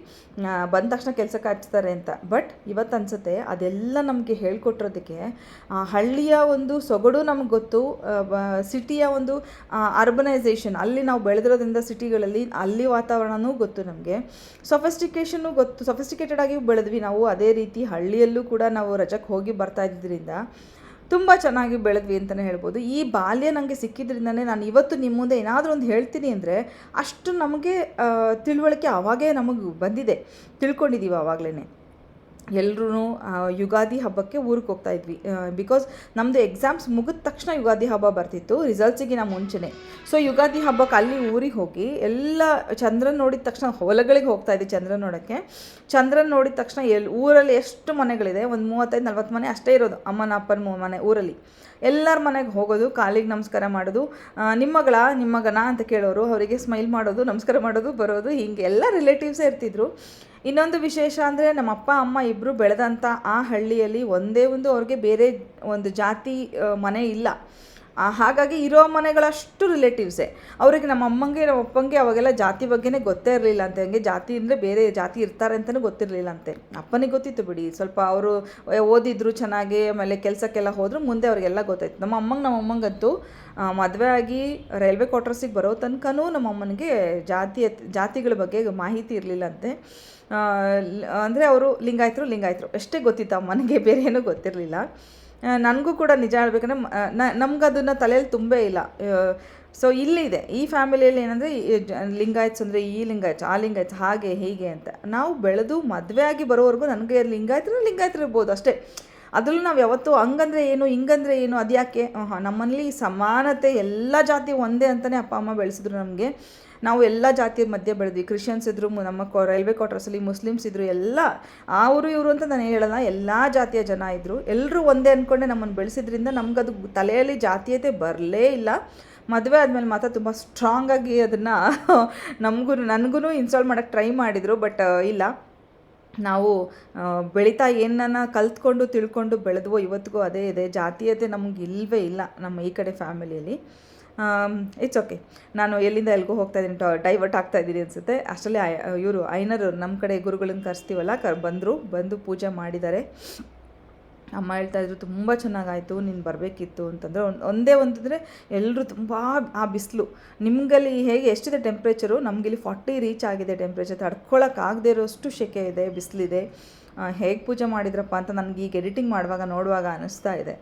ಬಂದ ತಕ್ಷಣ ಕೆಲಸಕ್ಕೆ ಹಚ್ತಾರೆ ಅಂತ. ಬಟ್ ಇವತ್ತು ಅನಿಸುತ್ತೆ, ಅದೆಲ್ಲ ನಮಗೆ ಹೇಳ್ಕೊಟ್ಟಿರೋದಕ್ಕೆ ಹಳ್ಳಿಯ ಒಂದು ಸೊಗಡು ನಮ್ಗೆ ಗೊತ್ತು. ಸಿಟಿಯ ಒಂದು ಅರ್ಬನೈಸೇಷನ್ ಅಲ್ಲಿ ನಾವು ಬೆಳೆದಿರೋದ್ರಿಂದ ಸಿಟಿಗಳಲ್ಲಿ ಅಲ್ಲಿ ವಾತಾವರಣವೂ ಗೊತ್ತು ನಮಗೆ. ಸೊಫೆಸ್ಟಿಕೇಷನ್ನು ಗೊತ್ತು. ಸೊಫೆಸ್ಟಿಕೇಟೆಡ್ ಆಗಿ ಬೆಳೆದ್ವಿ ನಾವು. ಅದೇ ರೀತಿ ಹಳ್ಳಿಯಲ್ಲೂ ಕೂಡ ನಾವು ರಜಕ್ಕೆ ಹೋಗಿ ಬರ್ತಾ ಇದ್ದಿದ್ದರಿಂದ ತುಂಬ ಚೆನ್ನಾಗಿ ಬೆಳೆದ್ವಿ ಅಂತಲೇ ಹೇಳ್ಬೋದು. ಈ ಬಾಲ್ಯ ನನಗೆ ಸಿಕ್ಕಿದ್ರಿಂದನೇ ನಾನು ಇವತ್ತು ನಿಮ್ಮ ಮುಂದೆ ಏನಾದರೂ ಒಂದು ಹೇಳ್ತೀನಿ ಅಂದರೆ ಅಷ್ಟು ನಮಗೆ ತಿಳುವಳಿಕೆ ಆವಾಗೇ ನಮಗೆ ಬಂದಿದೆ. ತಿಳ್ಕೊಂಡಿದ್ದೀವಿ ಆವಾಗಲೇ ಎಲ್ಲರೂ ಯುಗಾದಿ ಹಬ್ಬಕ್ಕೆ ಊರಿಗೆ ಹೋಗ್ತಾ ಇದ್ವಿ. ಬಿಕಾಸ್ ನಮ್ಮದು ಎಕ್ಸಾಮ್ಸ್ ಮುಗಿದ ತಕ್ಷಣ ಯುಗಾದಿ ಹಬ್ಬ ಬರ್ತಿತ್ತು ರಿಸಲ್ಟ್ಸಿಗಿನ ಮುಂಚೆನೇ. ಸೊ ಯುಗಾದಿ ಹಬ್ಬಕ್ಕೆ ಅಲ್ಲಿ ಊರಿಗೆ ಹೋಗಿ, ಎಲ್ಲ ಚಂದ್ರನ ನೋಡಿದ ತಕ್ಷಣ, ಹೊಲಗಳಿಗೆ ಹೋಗ್ತಾ ಇದ್ವಿ ಚಂದ್ರನ ನೋಡೋಕ್ಕೆ. ಚಂದ್ರನ ನೋಡಿದ ತಕ್ಷಣ ಎಲ್ಲಿ ಊರಲ್ಲಿ ಎಷ್ಟು ಮನೆಗಳಿದೆ, ಒಂದು ಮೂವತ್ತೈದು, ನಲ್ವತ್ತು ಮನೆ ಅಷ್ಟೇ ಇರೋದು, ಅಮ್ಮನ, ಅಪ್ಪನ ಮನೆ ಊರಲ್ಲಿ. ಎಲ್ಲರ ಮನೆಗೆ ಹೋಗೋದು, ಕಾಲಿಗೆ ನಮಸ್ಕಾರ ಮಾಡೋದು ನಿಮ್ಮಗಳ ನಿಮ್ಮಗನ ಅಂತ ಕೇಳೋರು, ಅವರಿಗೆ ಸ್ಮೈಲ್ ಮಾಡೋದು, ನಮಸ್ಕಾರ ಮಾಡೋದು, ಬರೋದು, ಹಿಂಗೆ ಎಲ್ಲ ರಿಲೇಟಿವ್ಸೇ ಇರ್ತಿದ್ರು. ಇನ್ನೊಂದು ವಿಶೇಷ ಅಂದರೆ ನಮ್ಮ ಅಪ್ಪ ಅಮ್ಮ ಇಬ್ಬರು ಬೆಳೆದಂಥ ಆ ಹಳ್ಳಿಯಲ್ಲಿ ಒಂದೇ ಒಂದು ಅವ್ರಿಗೆ ಬೇರೆ ಒಂದು ಜಾತಿ ಮನೆ ಇಲ್ಲ. ಹಾಗಾಗಿ ಇರೋ ಮನೆಗಳಷ್ಟು ರಿಲೇಟಿವ್ಸೇ ಅವರಿಗೆ ನಮ್ಮ ಅಮ್ಮಂಗೆ, ನಮ್ಮ ಅಪ್ಪಂಗೆ ಅವಾಗೆಲ್ಲ ಜಾತಿ ಬಗ್ಗೆನೇ ಗೊತ್ತೇ ಇರಲಿಲ್ಲ ಅಂತೆ. ಹಂಗೆ ಜಾತಿ ಅಂದರೆ ಬೇರೆ ಜಾತಿ ಇರ್ತಾರೆ ಅಂತಲೂ ಗೊತ್ತಿರಲಿಲ್ಲ ಅಂತೆ. ಅಪ್ಪನಿಗೆ ಗೊತ್ತಿತ್ತು ಬಿಡಿ. ಸ್ವಲ್ಪ ಅವರು ಓದಿದ್ರು ಚೆನ್ನಾಗಿ, ಆಮೇಲೆ ಕೆಲಸಕ್ಕೆಲ್ಲ ಹೋದರೂ, ಮುಂದೆ ಅವ್ರಿಗೆಲ್ಲ ಗೊತ್ತಾಯ್ತು. ನಮ್ಮ ಅಮ್ಮಂಗೆ, ನಮ್ಮ ಅಮ್ಮಂಗಂತೂ ಮದುವೆ ಆಗಿ ರೈಲ್ವೆ ಕ್ವಾರ್ಟರ್ಸಿಗೆ ಬರೋ ತನಕನೂ ನಮ್ಮ ಅಮ್ಮನಿಗೆ ಜಾತಿ ಜಾತಿಗಳ ಬಗ್ಗೆ ಮಾಹಿತಿ ಇರಲಿಲ್ಲ ಅಂತೆ. ಅಂದರೆ ಅವರು ಲಿಂಗಾಯತರು ಲಿಂಗಾಯತರು. ಅಷ್ಟೇ ಗೊತ್ತಿತ್ತು ಅಮ್ಮನಿಗೆ ಬೇರೆ ಏನೂ ಗೊತ್ತಿರಲಿಲ್ಲ. ನನಗೂ ಕೂಡ ನಿಜ ಹೇಳ್ಬೇಕಂದ್ರೆ ನಮ್ಗೆ ಅದನ್ನು ತಲೆಯಲ್ಲಿ ತುಂಬೇ ಇಲ್ಲ. ಸೊ ಇಲ್ಲಿದೆ. ಈ ಫ್ಯಾಮಿಲಿಯಲ್ಲಿ ಏನಂದರೆ ಲಿಂಗಾಯತ್ಸ್ ಅಂದರೆ ಈ ಲಿಂಗಾಯತ್ಸ್, ಆ ಲಿಂಗಾಯತ್ಸ್ ಹಾಗೆ ಹೀಗೆ ಅಂತ. ನಾವು ಬೆಳೆದು ಮದುವೆ ಆಗಿ ಬರೋವರೆಗೂ ನನಗೆ ಲಿಂಗಾಯತರು ಲಿಂಗಾಯತರು ಇರ್ಬೋದು ಅಷ್ಟೇ. ಅದರಲ್ಲೂ ನಾವು ಯಾವತ್ತೂ ಹಂಗಂದ್ರೆ ಏನು, ಹಿಂಗಂದ್ರೆ ಏನು, ಅದ್ಯಾಕೆ? ಹಾಂ ನಮ್ಮಲ್ಲಿ ಸಮಾನತೆ ಎಲ್ಲ ಜಾತಿ ಒಂದೇ ಅಂತಲೇ ಅಪ್ಪ, ಅಮ್ಮ ಬೆಳೆಸಿದ್ರು ನಮಗೆ. ನಾವು ಎಲ್ಲ ಜಾತಿಯ ಮಧ್ಯೆ ಬೆಳೆದ್ವಿ. ಕ್ರಿಶ್ಚಿಯನ್ಸ್ ಇದ್ರು ನಮ್ಮ ರೈಲ್ವೆ ಕ್ವಾರ್ಟರ್ಸಲ್ಲಿ ಮುಸ್ಲಿಮ್ಸ್ ಇದ್ರು, ಎಲ್ಲ. ಅವರು, ಇವರು ಅಂತ ನಾನು ಹೇಳಲ್ಲ. ಎಲ್ಲ ಜಾತಿಯ ಜನ ಇದ್ದರು ಎಲ್ಲರೂ ಒಂದೇ ಅಂದ್ಕೊಂಡೆ ನಮ್ಮನ್ನು ಬೆಳೆಸಿದ್ರಿಂದ ನಮ್ಗದು ತಲೆಯಲ್ಲಿ ಜಾತೀಯತೆ ಬರಲೇ ಇಲ್ಲ. ಮದುವೆ ಆದಮೇಲೆ ಮಾತ್ರ ತುಂಬ ಸ್ಟ್ರಾಂಗಾಗಿ ಅದನ್ನು [LAUGHS] ನಮಗೂ ನನಗೂ ಇನ್ಸ್ಟಾಲ್ ಮಾಡೋಕ್ಕೆ ಟ್ರೈ ಮಾಡಿದರು ಬಟ್ ಇಲ್ಲ. ನಾವು ಬೆಳೀತಾ ಏನನ್ನ ಕಲ್ತ್ಕೊಂಡು, ತಿಳ್ಕೊಂಡು ಬೆಳೆದ್ವೋ, ಇವತ್ತಿಗೂ ಅದೇ ಇದೆ. ಜಾತೀಯತೆ ನಮ್ಗೆ ಇಲ್ಲವೇ ಇಲ್ಲ, ನಮ್ಮ ಈ ಕಡೆ ಫ್ಯಾಮಿಲಿಯಲ್ಲಿ ಇಟ್ಸ್ ಓಕೆ ನಾನು ಎಲ್ಲಿಂದ ಎಲ್ಗೋ ಹೋಗ್ತಾ ಇದ್ದೀನಿ. ಡೈವರ್ಟ್ ಆಗ್ತಾ ಇದ್ದೀನಿ ಅನಿಸುತ್ತೆ. ಅಷ್ಟರಲ್ಲಿ ಇವರು, ಐನರು ನಮ್ಮ ಕಡೆ ಗುರುಗಳನ್ನ ಕರೆಸ್ತೀವಲ್ಲ ಕ ಬಂದರು, ಬಂದು ಪೂಜೆ ಮಾಡಿದ್ದಾರೆ. ಅಮ್ಮ ಹೇಳ್ತಾ ಇದ್ರು, ತುಂಬ ಚೆನ್ನಾಗಾಯಿತು, ನೀನು ಬರಬೇಕಿತ್ತು. ಅಂತಂದರೆ ಒಂದು, ಒಂದೇ ಒಂದಂದರೆ ಎಲ್ಲರೂ ತುಂಬ ಆ ಬಿಸಿಲು. ನಿಮಗಲ್ಲಿ ಹೇಗೆ, ಎಷ್ಟಿದೆ ಟೆಂಪ್ರೇಚರು ನಮಗಿಲ್ಲಿ ಫಾರ್ಟಿ ರೀಚ್ ಆಗಿದೆ ಟೆಂಪ್ರೇಚರ್ ತಡ್ಕೊಳಕ್ಕಾಗದೇ ಇರೋಷ್ಟು ಸೆಕೆ ಇದೆ, ಬಿಸಿಲಿದೆ. ಹೇಗೆ ಪೂಜೆ ಮಾಡಿದ್ರಪ್ಪ ಅಂತ ನನಗೆ ಈಗ ಎಡಿಟಿಂಗ್ ಮಾಡುವಾಗ ನೋಡುವಾಗ ಅನ್ನಿಸ್ತಾ ಇದೆ.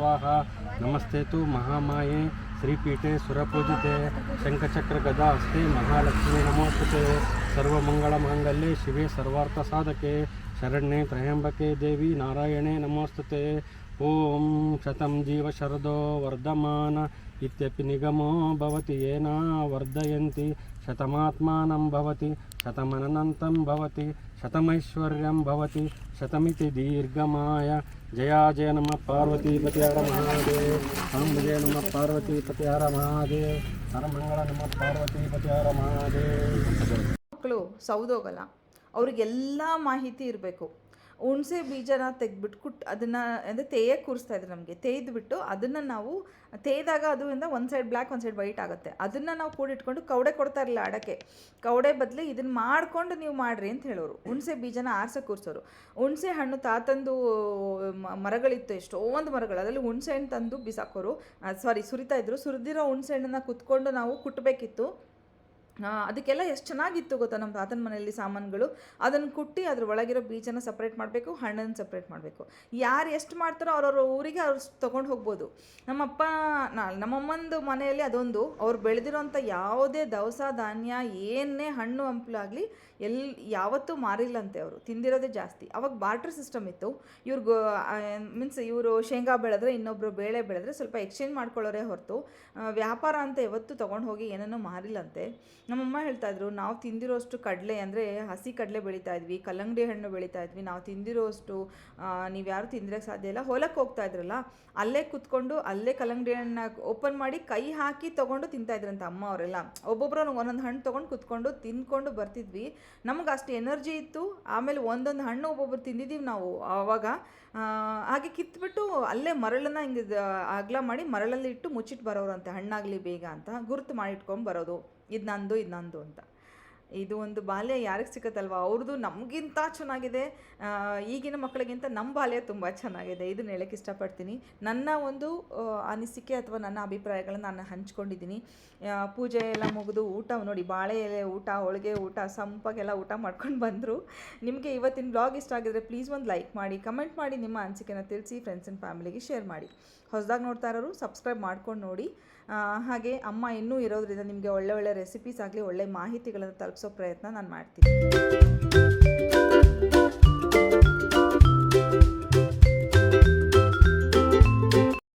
ಸ್ವಾಹ. ನಮಸ್ತೆ ತು ಮಹಾಮಾಯೆ. ಶ್ರೀಪೀಠೆ ಸುರಪೂಜಿತೆ. ಶಂಖಚಕ್ರ ಗದಾ ಅಸ್ತಿ ಮಹಾಲಕ್ಷ್ಮೀ ನಮೋಸ್ತುತೆ. ಸರ್ವಮಂಗಳ ಮಾಂಗಲ್ಯ ಶಿವೆ ಸರ್ವಾರ್ಥ ಸಾಧಕೆ. ಶರಣ್ಯೆ ತ್ರಯಂಬಕೆ ದೇವಿ ನಾರಾಯಣೆ ನಮೋಸ್ತುತೆ. ಓಂ ಶತಂ ಜೀವ ಶರದೋ ವರ್ಧಮಾನ. ಇತ್ಯಪಿ ನಿಗಮೋ ಭವತಿ ಏನಾ ವರ್ಧಯಂತಿ. ಶತಮಾತ್ಮಾನಂ ಭವತಿ ಶತಮನಂತಂ ಭವತಿ, ಶತಮೈಶ್ವರ್ಯಂ ಭವತಿ, ಶತಮಿತಿ ದೀರ್ಘಮಾಯ. ಜಯ ಜಯ ನಮ್ಮ ಪಾರ್ವತೀಪತಿ ಹರ ಮಹಾದೇವ್. ಜಯ ನಮ್ಮ ಪಾರ್ವತೀಪತಿ ಹರ ಮಹಾದೇವ್. ಹರಮಂಗಳ ನಮ್ಮ ಪಾರ್ವತಿ ಹರ ಮಹಾದೇವ್. ಮಕ್ಕಳು ಸೌದೋಗಲ್ಲ. ಅವ್ರಿಗೆಲ್ಲ ಮಾಹಿತಿ ಇರಬೇಕು. ಹುಣಸೆ ಬೀಜನ ತೆಗೆದ್ಬಿಟ್ಟು ಕುಟ್ ಅದನ್ನು ಅಂದರೆ ತೇಯಕ್ಕೆ ಕೂರಿಸ್ತಾ ಇದ್ರು ನಮಗೆ. ತೇಯ್ದುಬಿಟ್ಟು ಅದನ್ನು ನಾವು ತೇಯ್ದಾಗ ಅದರಿಂದ ಒಂದು ಸೈಡ್ ಬ್ಲ್ಯಾಕ್ ಒಂದು ಸೈಡ್ ವೈಟ್ ಆಗುತ್ತೆ. ಅದನ್ನು ನಾವು ಕೂಡಿಟ್ಕೊಂಡು ಕವಡೆ ಕೊಡ್ತಾ ಇರಲಿಲ್ಲ ಅಡಕೆ ಕವಡೆ ಬದಲು ಇದನ್ನು ಮಾಡಿಕೊಂಡು ನೀವು ಮಾಡಿರಿ ಅಂತ ಹೇಳೋರು. ಹುಣಸೆ ಬೀಜನ ಆರ್ಸಕ್ಕೆ ಕೂರಿಸೋರು. ಹುಣಸೆ ಹಣ್ಣು ತಾತಂದು ಮರಗಳಿತ್ತು ಎಷ್ಟೊಂದು ಮರಗಳು. ಅದರಲ್ಲಿ ಹುಣಸೆ ಹಣ್ಣು ತಂದು ಬಿಸಾಕೋರು. ಸಾರಿ ಸುರಿತಾ ಇದ್ರು. ಸುರಿದಿರೋ ಹುಣಸೆ ಹಣ್ಣನ್ನು ಕುತ್ಕೊಂಡು ನಾವು ಕುಟ್ಟಬೇಕಿತ್ತು ಅದಕ್ಕೆಲ್ಲ ಎಷ್ಟು ಚೆನ್ನಾಗಿತ್ತು ಗೊತ್ತಾ ನಮ್ಮ ತಾತನ ಮನೆಯಲ್ಲಿ ಸಾಮಾನುಗಳು? ಅದನ್ನು ಕುಟ್ಟಿ ಅದ್ರ ಒಳಗಿರೋ ಬೀಜನ ಸಪ್ರೇಟ್ ಮಾಡಬೇಕು ಹಣ್ಣನ್ನು ಸಪ್ರೇಟ್ ಮಾಡಬೇಕು. ಯಾರು ಎಷ್ಟು ಮಾಡ್ತಾರೋ ಅವ್ರವ್ರ ಊರಿಗೆ ಅವ್ರು ತೊಗೊಂಡು ಹೋಗ್ಬೋದು. ನಮ್ಮಪ್ಪ ನಮ್ಮಮ್ಮಂದು ಮನೆಯಲ್ಲಿ ಅದೊಂದು. ಅವ್ರು ಬೆಳೆದಿರೋಂಥ ಯಾವುದೇ ದವಸ ಧಾನ್ಯ, ಏನೇ ಹಣ್ಣು ಹಂಪಲಾಗಲಿ ಎಲ್ಲಿ ಯಾವತ್ತೂ ಮಾರಿಲ್ಲಂತೆ ಅವರು, ತಿಂದಿರೋದೇ ಜಾಸ್ತಿ. ಅವಾಗ ಬಾರ್ಟರ್ ಸಿಸ್ಟಮ್ ಇತ್ತು. ಇವ್ರಿಗೂ ಮೀನ್ಸ್ ಇವರು ಶೇಂಗಾ ಬೆಳೆದ್ರೆ ಇನ್ನೊಬ್ಬರು ಬೇಳೆ ಬೆಳೆದ್ರೆ ಸ್ವಲ್ಪ ಎಕ್ಸ್ಚೇಂಜ್ ಮಾಡ್ಕೊಳ್ಳೋರೇ ಹೊರತು ವ್ಯಾಪಾರ ಅಂತ ಯಾವತ್ತೂ ತೊಗೊಂಡು ಹೋಗಿ ಏನನ್ನೂ ಮಾರಿಲ್ಲಂತೆ. ನಮ್ಮಮ್ಮ ಹೇಳ್ತಾಯಿದ್ರು ನಾವು ತಿಂದಿರೋಷ್ಟು ಕಡಲೆ ಅಂದರೆ ಹಸಿ ಕಡಲೆ ಬೆಳೀತಾ ಇದ್ವಿ, ಕಲ್ಲಂಗಡಿ ಹಣ್ಣು ಬೆಳೀತಾ ಇದ್ವಿ, ನಾವು ತಿಂದಿರೋಷ್ಟು ನೀವು ಯಾರು ತಿಂದಿರೋಕ್ಕೆ ಸಾಧ್ಯ ಇಲ್ಲ ಹೊಲಕ್ಕೆ ಹೋಗ್ತಾ ಇದ್ರಲ್ಲ ಅಲ್ಲೇ ಕುತ್ಕೊಂಡು, ಅಲ್ಲೇ ಕಲ್ಲಂಗಡಿ ಓಪನ್ ಮಾಡಿ ಕೈ ಹಾಕಿ ತೊಗೊಂಡು ತಿಂತಾ ಇದ್ರಂತ ಅಮ್ಮ ಅವರೆಲ್ಲ. ಒಬ್ಬೊಬ್ಬರು ಒಂದೊಂದು ಹಣ್ಣು ತೊಗೊಂಡು ಕುತ್ಕೊಂಡು ತಿಂದ್ಕೊಂಡು ಬರ್ತಿದ್ವಿ. ನಮಗೆ ಅಷ್ಟು ಎನರ್ಜಿ ಇತ್ತು. ಆಮೇಲೆ ಒಂದೊಂದು ಹಣ್ಣು ಒಬ್ಬೊಬ್ರು ತಿಂದಿದ್ದೀವಿ ನಾವು ಆವಾಗ ಹಾಗೆ ಕಿತ್ಬಿಟ್ಟು ಅಲ್ಲೇ ಮರಳನ್ನ ಹಿಂಗೆ ಅಗಲ ಮಾಡಿ ಮರಳಲ್ಲಿ ಇಟ್ಟು ಮುಚ್ಚಿಟ್ಟು ಬರೋರಂತೆ ಹಣ್ಣಾಗಲಿ ಬೇಗ ಅಂತ. ಗುರುತು ಮಾಡಿಟ್ಕೊಂಡು ಬರೋದು. ಇದು ನಂದು ಇದು ನಂದು ಅಂತ. ಇದು ಒಂದು ಬಾಲ್ಯ ಯಾರಿಗೆ ಸಿಕ್ಕತ್ತಲ್ವ? ಅವ್ರದ್ದು ನಮಗಿಂತ ಚೆನ್ನಾಗಿದೆ. ಈಗಿನ ಮಕ್ಕಳಿಗಿಂತ ನಮ್ಮ ಬಾಲ್ಯ ತುಂಬ ಚೆನ್ನಾಗಿದೆ. ಇದನ್ನ ಹೇಳಕ್ಕೆ ಇಷ್ಟಪಡ್ತೀನಿ. ನನ್ನ ಒಂದು ಅನಿಸಿಕೆ ಅಥವಾ ನನ್ನ ಅಭಿಪ್ರಾಯಗಳನ್ನು ನಾನು ಹಂಚ್ಕೊಂಡಿದ್ದೀನಿ. ಪೂಜೆ ಎಲ್ಲ ಮುಗಿದು ಊಟ ನೋಡಿ, ಬಾಳೆ ಎಲೆ ಊಟ, ಹೋಳಿಗೆ ಊಟ, ಸಂಪಾಗೆಲ್ಲ ಊಟ ಮಾಡ್ಕೊಂಡು ಬಂದರು. ನಿಮಗೆ ಇವತ್ತಿನ ಬ್ಲಾಗ್ ಇಷ್ಟ ಆಗಿದ್ರೆ ಪ್ಲೀಸ್ ಒಂದು ಲೈಕ್ ಮಾಡಿ ಕಮೆಂಟ್ ಮಾಡಿ ನಿಮ್ಮ ಅನಿಸಿಕೆನ ತಿಳಿಸಿ ಫ್ರೆಂಡ್ಸ್ ಆ್ಯಂಡ್ ಫ್ಯಾಮಿಲಿಗೆ ಶೇರ್ ಮಾಡಿ. ಹೊಸದಾಗಿ ನೋಡ್ತಾ ಇರೋರು ಸಬ್ಸ್ಕ್ರೈಬ್ ಮಾಡ್ಕೊಂಡು ನೋಡಿ. ಹಾಗೆ ಅಮ್ಮ ಇನ್ನೂ ಇರೋದ್ರಿಂದ ನಿಮಗೆ ಒಳ್ಳೆ ಒಳ್ಳೆ ರೆಸಿಪೀಸ್ ಆಗಲಿ, ಒಳ್ಳೆ ಮಾಹಿತಿಗಳನ್ನು ತಲುಪಿಸೋ ಪ್ರಯತ್ನ ನಾನು ಮಾಡ್ತೀನಿ.